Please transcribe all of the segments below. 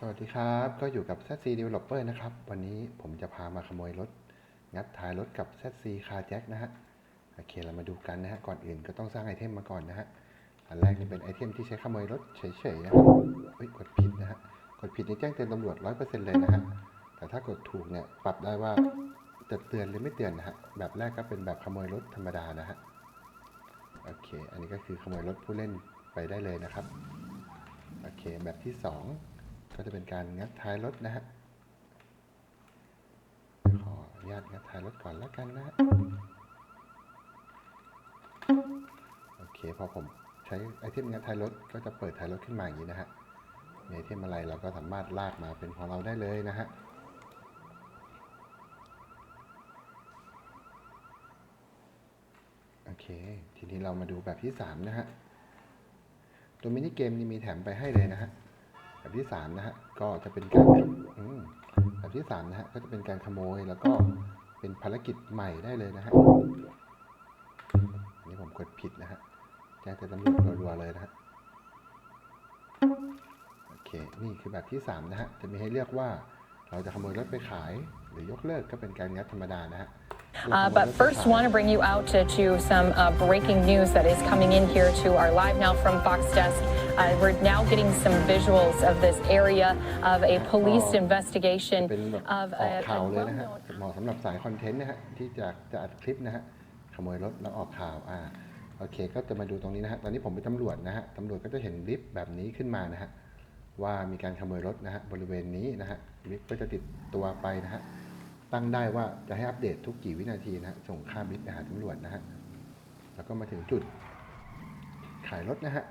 สวัสดีครับ ก็อยู่กับ ZC Developer นะครับ วันนี้ผมจะพามาขโมยรถ งัดท้ายรถกับ ZC Car Jack นะฮะ โอเค เรามาดูกันนะฮะ ก่อนอื่นก็ต้องสร้างไอเทมมาก่อนนะฮะ อันแรกนี่เป็นไอเทมที่ใช้ขโมยรถเฉยๆนะครับเฮ้ย กดผิดนะฮะ กดผิดนี่แจ้งเตือนตำรวจ 100%เลยนะฮะ แต่ถ้ากดถูกเนี่ย ปรับได้ว่าจะเตือนหรือไม่เตือนนะฮะ แบบแรกก็เป็นแบบขโมยรถธรรมดานะฮะ โอเค อันนี้ก็คือขโมยรถผู้เล่นไปได้เลยนะครับ โอเค แบบที่สอง ก็จะเป็นการงัดท้ายรถนะฮะขออนุญาตงัดท้ายรถก่อนแล้วกันนะฮะโอเคพอผมใช้ไอเทมงัดท้ายรถก็จะเปิดท้ายรถขึ้นมาอย่างนี้นะฮะมีไอเทมอะไรเราก็สามารถลากมาเป็นของเราได้เลยนะฮะโอเค ทีนี้เรามาดูแบบที่สามนะฮะตัวมินิเกมนี้มีแถมไปให้เลยนะฮะ แบบที่สามนะฮะก็จะเป็นการอืมแบบที่สามนะฮะก็จะเป็นการขโมยแล้วก็เป็นภารกิจใหม่ได้เลยนะฮะอันนี้ผมกดผิดนะฮะแจ้งเตือนตำรวจรัวๆเลยนะฮะโอเคนี่คือแบบที่สามนะฮะจะมีให้เลือกว่าเราจะขโมยรถไปขาย หรือยกเลิกก็เป็นการงัดธรรมดานะฮะ Uh, but first, want to bring you out to, to some uh, breaking news that is coming in here to our live now from Fox Desk. Uh, we're now getting some visuals of this area of a police จะ investigation เป็นแบบ of ออก a, ข่าว a เลยนะฮะ well-known เหมาะสำหรับสายคอนเทนต์นะฮะ ที่จะจะอัดคลิปนะฮะ ขโมยรถแล้วออกข่าว อ่า โอเค ก็จะมาดูตรงนี้นะฮะ ตอนนี้ผมเป็นตำรวจนะฮะ ตำรวจก็จะเห็นลิฟต์แบบนี้ขึ้นมานะฮะ ว่ามีการขโมยรถนะฮะ บริเวณนี้นะฮะ ลิฟต์ก็จะติดตัวไปนะฮะ ตั้งได้ว่าจะให้อัปเดตทุกกี่วินาทีนะฮะส่งค่าบิตไปหาตำรวจนะฮะ แล้วก็มาถึงจุดขายรถนะฮะ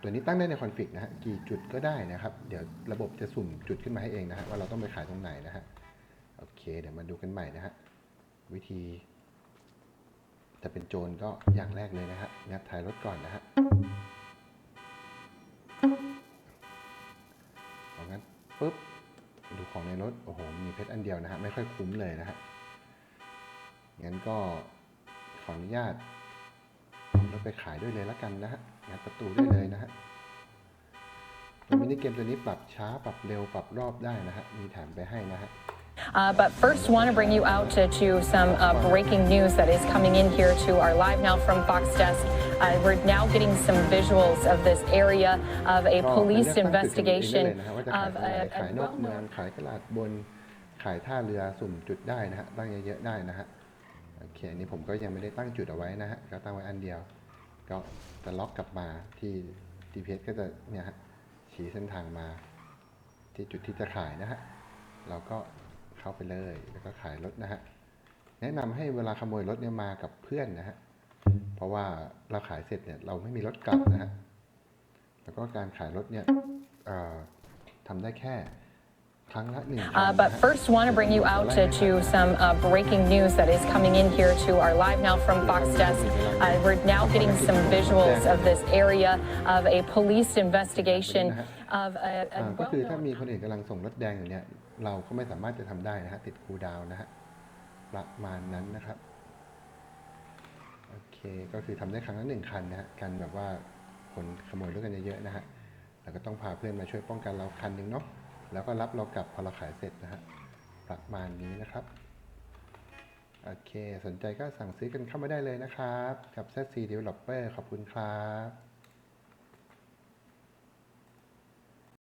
ตัวนี้ตั้งได้ในคอนฟิกนะฮะ กี่จุดก็ได้นะครับ เดี๋ยวระบบจะสุ่มจุดขึ้นมาให้เองนะฮะว่าเราต้องไปขายตรงไหนนะฮะ โอเค เดี๋ยวมาดูกันใหม่นะฮะ วิธีจะเป็นโจรก็อย่างแรกเลยนะฮะงัดท้ายรถก่อนนะฮะเอางั้นปุ๊บ ดูของในรถ โอ้โห มีเพชรอันเดียวนะฮะ ไม่ค่อยคุ้มเลยนะฮะ งั้นก็ขออนุญาตเอารถไปขายด้วยเลยแล้วกันนะฮะงัดประตูได้เลยนะฮะตัวมินิเกมตัวนี้ปรับช้าปรับเร็วปรับรอบได้นะฮะ มีแถมไปให้นะฮะ Uh, but first, want to bring you out to, to some uh, breaking news that is coming in here to our live now from Fox Desk. Uh, we're now getting some visuals of this area of a ก็ police เลือกตั้งจุดของตัวเองได้ investigation เลยนะฮะว่าจะขาย of ตรงไหน a, ขาย a นอกเมือง well-known ขายตลาดบนขายท่าเรือสุ่มจุดได้นะฮะตั้งเยอะๆได้นะฮะโอเคอันนี้ผมก็ยังไม่ได้ตั้งจุดเอาไว้นะฮะก็ตั้งไว้อันเดียว ก็จะล็อกกลับมาที่ GPS ก็จะเนี่ยฮะชี้เส้นทางมา ที่จุดที่จะขายนะฮะเราก็ เข้าไปเลย แล้วก็ขายรถนะฮะ แนะนำให้เวลาขโมยรถเนี่ยมากับเพื่อนนะฮะ เพราะว่าเราขายเสร็จเนี่ยเราไม่มีรถกลับนะฮะ แล้วก็การขายรถเนี่ยเอ่อทำได้แค่ครั้งละหนึ่งครั้ง Uh, นะ but ฮะ first, want to bring you out to, to some uh, breaking news that is coming in here to our live now from Fox Desk. Uh, we're now getting some visuals of this area of a police investigation of a, อ่า a ก็คือถ้า well-known มีคนอื่นกำลังส่งรถแดงอยู่เราก็ไม่สามารถจะทำได้นะฮะติดคูดาวนะฮะประมาณนั้นนะครับโอเคก็คือทำได้ครั้งละหนึ่งคันนะฮะกันแบบว่าคนขโมยรถกันเยอะๆนะฮะแล้วก็ต้องพาเพื่อนมาช่วยป้องกันเราคันหนึ่งเนาะแล้วก็รับเรากลับพอเราขายเสร็จนะฮะประมาณนี้นะครับโอเค สนใจก็สั่งซื้อกันเข้ามาได้เลยนะครับ กับ ZC Developer ขอบคุณครับ